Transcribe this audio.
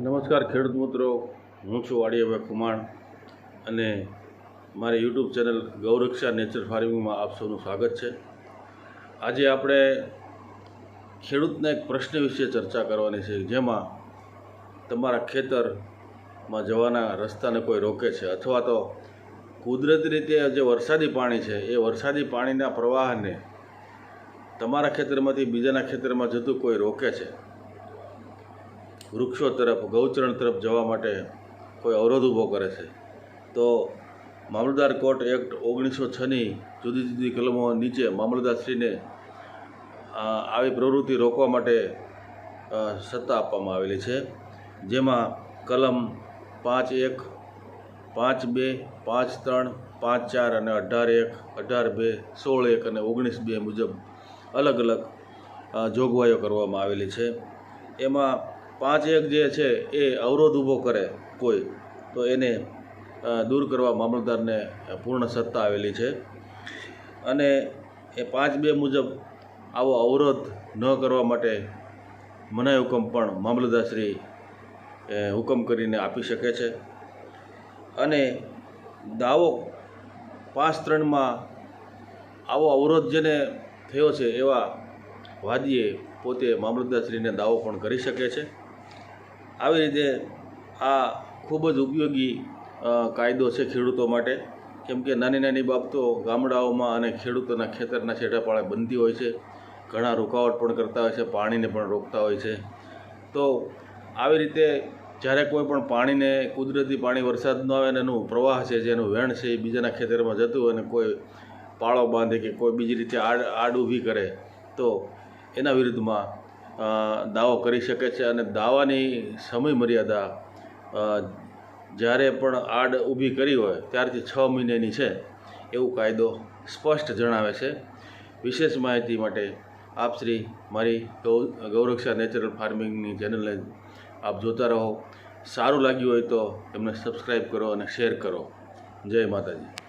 નમસ્કાર ખેડૂત મિત્રો. હું છું વાડિયાભાઈ કુમાણ અને મારી યુટ્યુબ ચેનલ ગૌરક્ષા નેચર ફાર્મિંગમાં આપ સૌનું સ્વાગત છે. આજે આપણે ખેડૂતના એક પ્રશ્ન વિશે ચર્ચા કરવાની છે જેમાં તમારા ખેતરમાં જવાના રસ્તાને કોઈ રોકે છે અથવા તો કુદરતી રીતે જે વરસાદી પાણી છે એ વરસાદી પાણીના પ્રવાહને તમારા ખેતરમાંથી બીજાના ખેતરમાં જતું કોઈ રોકે છે. વૃક્ષો તરફ, ગૌચરણ તરફ જવા માટે કોઈ અવરોધ ઊભો કરે છે. તો મામલતદાર કોર્ટ એક્ટ ઓગણીસો છની જુદી જુદી કલમો નીચે મામલતદારશ્રીને આવી પ્રવૃત્તિ રોકવા માટે સત્તા આપવામાં આવેલી છે. જેમાં કલમ પાંચ એક, પાંચ બે, પાંચ ત્રણ, પાંચ ચાર અને અઢાર એક, અઢાર બે, સોળ એક અને ઓગણીસ બે મુજબ અલગ અલગ જોગવાઈઓ કરવામાં આવેલી છે. એમાં પાંચ એક જે છે એ અવરોધ ઊભો કરે કોઈ, તો એને દૂર કરવા મામલતદારને પૂર્ણ સત્તા આવેલી છે. અને એ પાંચ બે મુજબ આવો અવરોધ ન કરવા માટે મનાઈ હુકમ પણ મામલતદારશ્રી હુકમ કરીને આપી શકે છે. અને દાવો પાંચ ત્રણમાં આવો અવરોધ જેને થયો છે એવા વાદીએ પોતે મામલતદારશ્રીને દાવો પણ કરી શકે છે. આવી રીતે આ ખૂબ જ ઉપયોગી કાયદો છે ખેડૂતો માટે. કેમ કે નાની નાની બાબતો ગામડાઓમાં અને ખેડૂતોના ખેતરના છેટાપાળે બનતી હોય છે. ઘણા રૂકાવટ પણ કરતા હોય છે, પાણીને પણ રોકતા હોય છે. તો આવી રીતે જ્યારે કોઈ પણ પાણીને કુદરતી પાણી વરસાદ ન આવે અને એનું પ્રવાહ છે જેનું વેણ છે, એ બીજાના ખેતરમાં જતું અને કોઈ પાળો બાંધે કે કોઈ બીજી રીતે આડ આડ ઊભી કરે, તો એના વિરુદ્ધમાં દાવો કરી શકે છે અને દાવાની સમય મર્યાદા જ્યારે પણ આડ ઊભી કરી હોય ત્યારથી છ મહિનાની છે એવું કાયદો સ્પષ્ટ જણાવે છે. વિશેષ માહિતી માટે આપ શ્રી મારી ગૌ, ગૌરક્ષા નેચરલ ફાર્મિંગની ચેનલને આપ જોતા રહો. સારું લાગ્યું હોય તો એમને સબસ્ક્રાઈબ કરો અને શેર કરો. જય માતાજી.